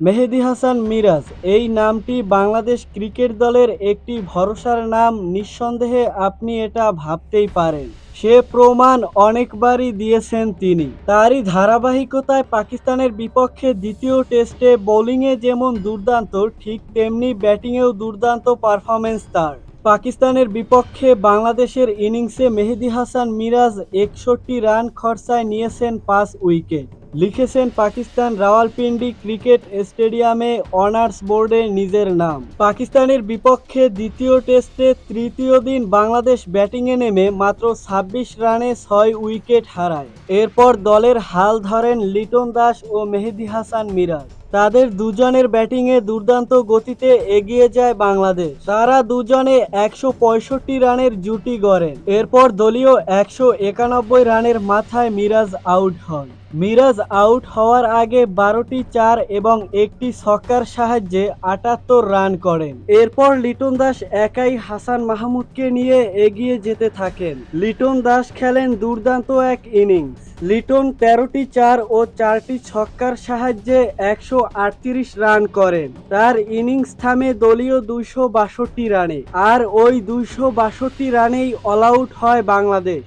মেহেদী হাসান মিরাজ, এই নামটি বাংলাদেশ ক্রিকেট দলের একটি ভরসার নাম। নিঃসন্দেহে আপনি এটা ভাবতেই পারেন। সে প্রমাণ অনেকবারই দিয়েছেন তিনি। তারই ধারাবাহিকতায় পাকিস্তানের বিপক্ষে দ্বিতীয় টেস্টে বোলিংয়ে যেমন দুর্দান্ত, ঠিক তেমনি ব্যাটিংয়েও দুর্দান্ত পারফরমেন্স তার। পাকিস্তানের বিপক্ষে বাংলাদেশের ইনিংসে মেহেদি হাসান মিরাজ একষট্টি রান খরচায় নিয়েছেন পাঁচ উইকেট। লিখেছেন পাকিস্তান রাওয়ালপিন্ডি ক্রিকেট স্টেডিয়ামে অনার্স বোর্ডে নিজের নাম। পাকিস্তানের বিপক্ষে দ্বিতীয় টেস্টে তৃতীয় দিন বাংলাদেশ ব্যাটিংয়ে নেমে মাত্র ছাব্বিশ রানে ছয় উইকেট হারায়। এরপর দলের হাল ধরেন লিটন দাস ও মেহেদি হাসান মিরাজ। তাদের দুজনের ব্যাটিংয়ে দুর্দান্ত গতিতে এগিয়ে যায় বাংলাদেশ। তারা দুজনে একশো পঁয়ষট্টি রানের জুটি গড়েন। এরপর দলীয় একশো একানব্বই রানের মাথায় মিরাজ আউট হন। মিরাজ আউট হওয়ার আগে বারোটি চার এবং একটি ছক্কার সাহায্যে আটাত্তর রান করেন। এরপর লিটন দাস একাই হাসান মাহমুদকে নিয়ে এগিয়ে যেতে থাকেন। লিটন দাস খেলেন দুর্দান্ত এক ইনিংস। লিটন তেরোটি চার ও চারটি ছক্কার সাহায্যে একশো আটত্রিশ রান করেন। তার ইনিংস থামে দলীয় দুইশো বাষট্টি রানে। আর ওই দুইশো বাষট্টি রানেই অল আউট হয় বাংলাদেশ।